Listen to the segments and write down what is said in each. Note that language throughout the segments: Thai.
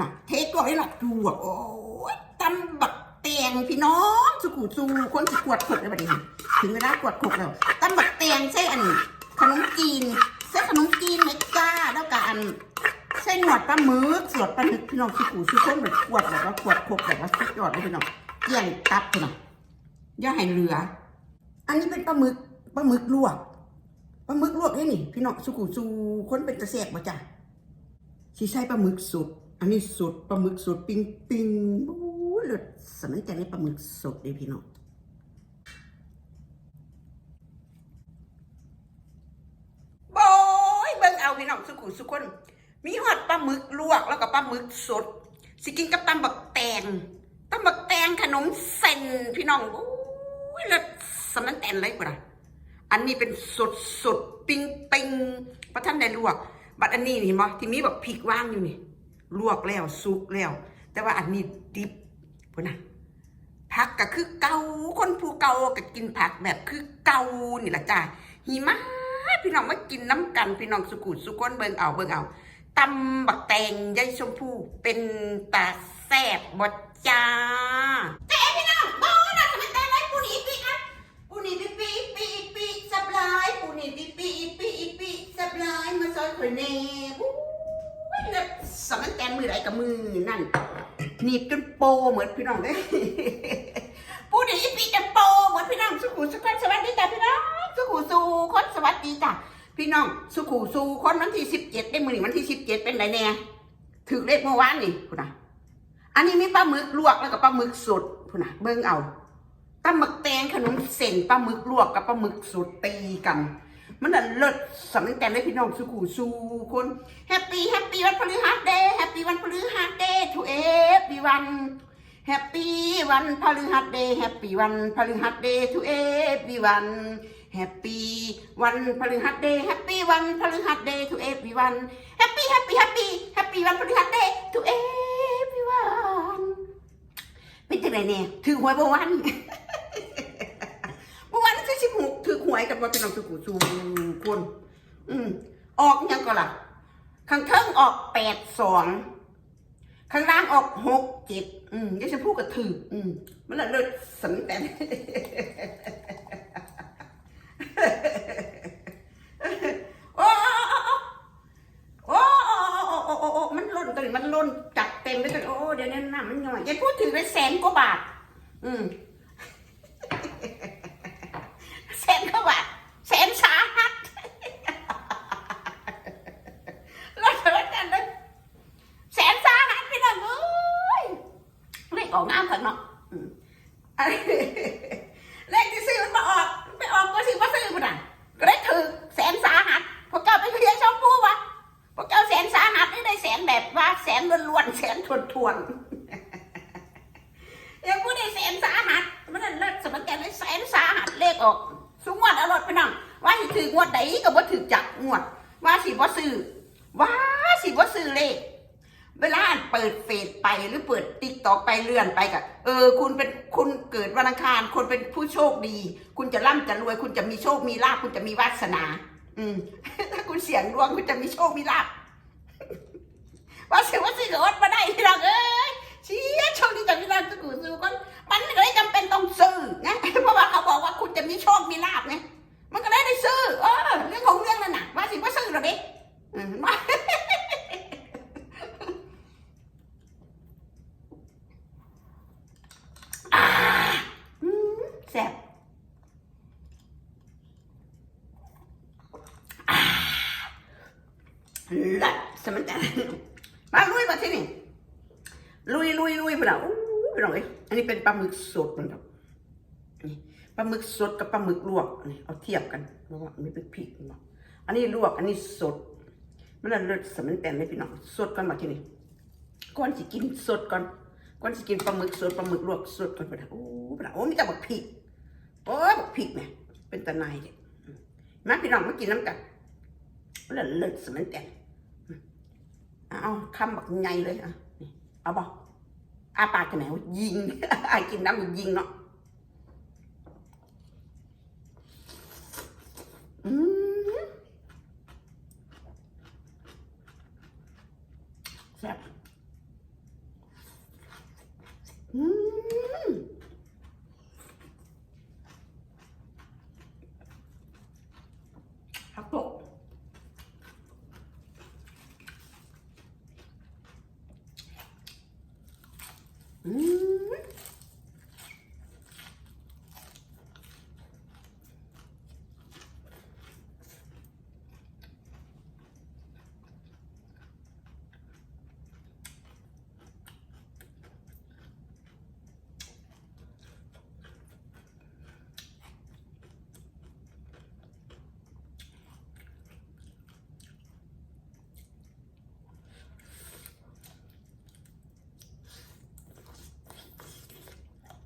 น่ะเทตัวให้หลักดูอะโอ้ยตำบักแตงพี่น้องสุกูซูคนสิกวดขดเลยบัดนี้ถึงเวลากวดขดแล้วตำบักแตงใช่อันขนมจีนใช่ขนมจีนไหมจ้าแล้วก็อันใช่หนวดปลาหมึกสวดปลาหมึกพี่น้องสุกูซูคนแบบกวดแบบว่ากวดขดแบบว่าสุดยอดเลยพี่น้องเกี่ยงตับพี่น้องย่าให้เหลือ อันนี้เป็นปลาหมึกปลาหมึกลวกปลาหมึกลวกให้นี่พี่น้องสุกูซูคนเป็นตะเสกบ่จ้ะ ชีใช้ปลาหมึกสด อันนี้สดปลาหมึกสดปิ้งปิ้งโอ้เลิศสมัยแต่ในปลาหมึกสดเลยพี่น้องโอ้ยเบิ่งเอาพี่น้องสุขุสุคน มีหอดปลาหมึกลวกแล้วก็ปลาหมึกสด สิกินกับตำบักแตงตำบักแตงขนมเส้นพี่น้องโอ้ยเลิศสมันแตนเลยปะอันนี้เป็นสดสดปิ้งปิ้งพระท่านได้ลวก บัดอันนี้นี่มั้ที่มีแบบพริกว่างอยู่นี่ ลวกแล้วสุกแล้ว แต่ว่าอันนี้ดิบพุ่นนะผักก็คือเกาคนผู้เกาก็กินผักแบบคือเกานี่แหละจ้าหิมะพี่น้องมากินน้ำกันพี่น้องสุกุสุกนเบิงเอาเบิงเอาตำบักแตงยายชมพู่เป็นตาแซ่บบดจ้าแต่พี่น้องบ้านะทำไมแต่ไรปูนีปีอะปูนีปีปีปีปีสับลายปูนี่ปีปีปีปีสับลายมาซอย ข่อยแน่อู้ยแล้วสมันแตนมือไหนกับมือนั่นหนีบจนโปเหมือนพี่น้องเด้ปูนี่ปีจนโปเหมือนพี่น้องสุขุสุขคนสวัสดีจ้ะพี่น้องสุขุสุคนสวัสดีจ้ะพี่น้องสุขุสุคนวันที่สิบเจ็ดได้มือหนี่งวันที่สิบเจ็ดเป็นไรแน่ถือเลขเมื่อวานนี่พุ่นะอันนี้มีปลาหมึกลวกแล้วก็ปลาหมึกสดพุ่นะเบิ่งเอาตำหมึกแตงขนมเส้นปลาหมึกลวกกับปลาหมึกสดตีกัน มันน่ะเลิศสำนึกแต่เลยพี่น้องสุขุสุคนแฮปปี้แฮปปี้วันพฤหัสเดย์แฮปปี้วันพฤหัสเดย์ทูเอฟวีวันแฮปปี้วันพฤหัสเดย์แฮปปี้วันพฤหัสเดย์ทูเอฟวีวันแฮปปี้วันพฤหัสเดย์แฮปปี้วันพฤหัสเดย์ทูเอฟวีวันแฮปปี้แฮปปี้แฮปปี้แฮปปี้วันพฤหัสเดย์ทูเอฟวีวันเป็นจังไรเนี่ยถือหวยบ่วัน เมื่อวานซื้อชิบหกถือห วยกับว่าเป็นเราถือกูซูคนอืมออกยังก็ล่ะ ข้างเทิงออกแปดสองข้างล่างออกหกเจ็ดอืมยายชมพู่ก็ถืออืมมันละเลิศสันแต่โอ้โอ้โอ้โอ้โอ้โอ้มันล่นตัวนี้มันล่นจัดเต็มไปตัวโอ้เดี๋ยวนี้น้ำมันย่อยยายพูดถือไปแสนกว่าบาท อืม แสนกว่าบาทแสนสาหัส แล้วเธอกันเลยแสนสาหัสพี่น้องเอ้ยเลขออกน้ำกันเนาะอืมอันนี้เลขที่ซื้อมันมาออกไปออกก็ซื้อมาซื้อมันอะก็ได้ถือแสนสาหัสพวกเจ้าไปเพียงชมพูวะพวกเจ้าแสนสาหัสนี่ได้แสนแบบว่าแสนล้วนๆแสนท วนๆยังพูดได้แสนสาหัสมันนั่นเลิศสมัยแกได้แสนสาหัสเลขออกสุงวดเอารถไปนั่งว่าสิถืองวดใดก็บ่ถือจักงวด ว่าสิบ่ซื้อว่าสิบ่ซื้อเลขเวลาเปิดเฟซไปหรือเปิดติ๊กตอกไปเลื่อนไปกับเออ คุณเป็นคุณเกิดวันอังคารคุณเป็นผู้โชคดี คุณจะร่ำจะรวย คุณจะมีโชคมีลาภคุณจะมีวาสนา อืมถ้าคุณเสี่ยงดวงคุณจะมีโชคมีลาภ ว่าสิว่าสิเกิดมาได้พี่น้องเอ้ยเชี่ยโชคดีจากพี่น้องสกูซูก็มันก็เลยจำเป็นต้องซื้อนะเพราะว่าเขาบอกว่าคุณจะมีโชคมีลาบไงมันก็เลยได้ซื้อเออเรื่องของเรื่องนั่นน่ะว่าสิว่าซื้อหรอเด็กอืมว่าอ่าอืมแซ่บอ่าหลัดสมันแต่มาลุยมาที่นี่ลุยลุยลุยไปแล้วไป นี่เป็นปลาหมึกสดมันครับนี่ปลาหมึกสดกับปลาหมึกลวกนี่เอาเทียบกันเพราะว่ามันเป็นพริกเนาะอันนี้ลวกอันนี้สด มันละเลิศสมันแต่ไม่พี่น้องสดก่อนมาที่นี่ก่อนสิกินสดก่อนก่อนสิกินปลาหมึกสดปลาหมึกลวกสดก่อนไปนะโอ้ไปนะโอ้มีแต่บักพริกโอ้บักพริกเนี่ยเป็นตะไนเนี่ยมาพี่น้องมากินน้ำกันมันละเลิศสมันแต่อืมเอาคำบักใหญ่เลยอะเอาบอก อาปากทำไมยิงไอ้กินน้ำยิงเนาะอืมแซ่บอืม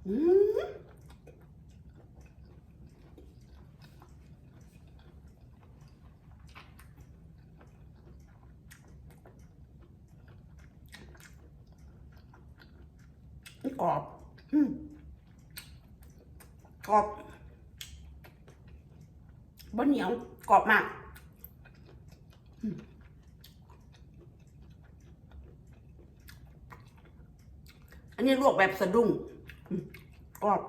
กรอบอืมกรอบบะเหนียวกรอบมากอันนี้ลวกแบบสะดุ้ง กรอบ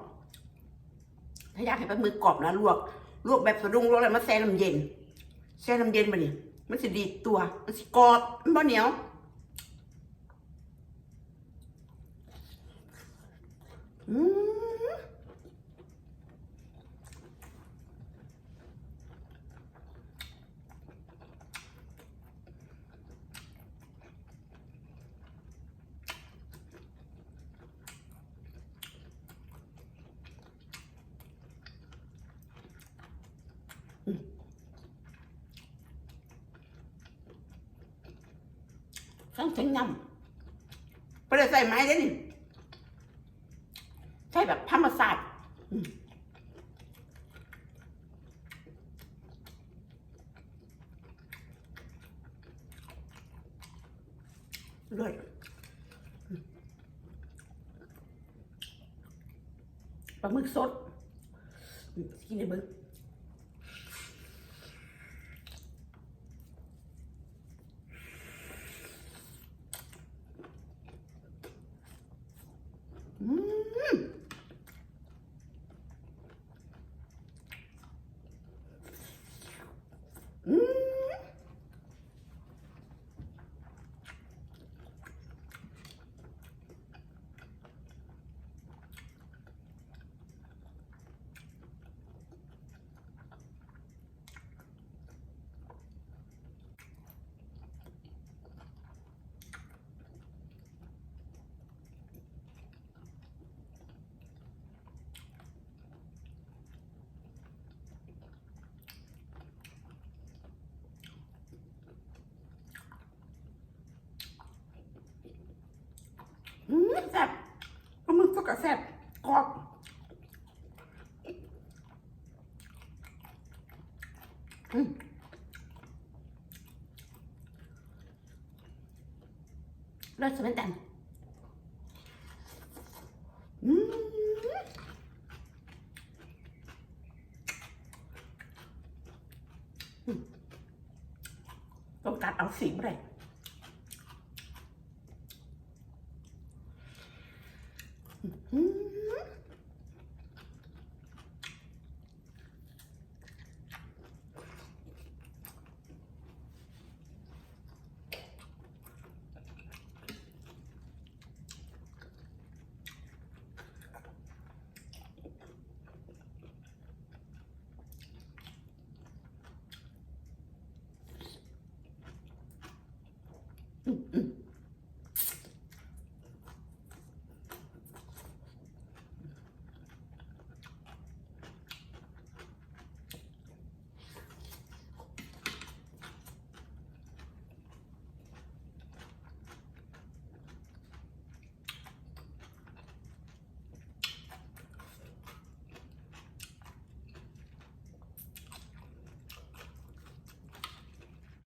ถ้าอยากให้ปลาหมึกกรอบนะลวก ลวกแบบสะดุ้งลวกแล้วมาแช่น้ำเย็น แช่น้ำเย็นไปนี่มันสิดีตัว มันสิกรอบมันบ่เหนียวอืม ข้างเส้นยำไม่ได้ใส่ไม้เลยนี่ใช่แบบธรรมศาสตร์อืมเลยปลาหมึกสดกินได้เบิ้งอืม อืมอืมแซ่บปลาหมึกก็กระแซ่บกรอบอืม รสมันแต่อืมอืมต้องการเอาสีอะไรอืม อืมอืม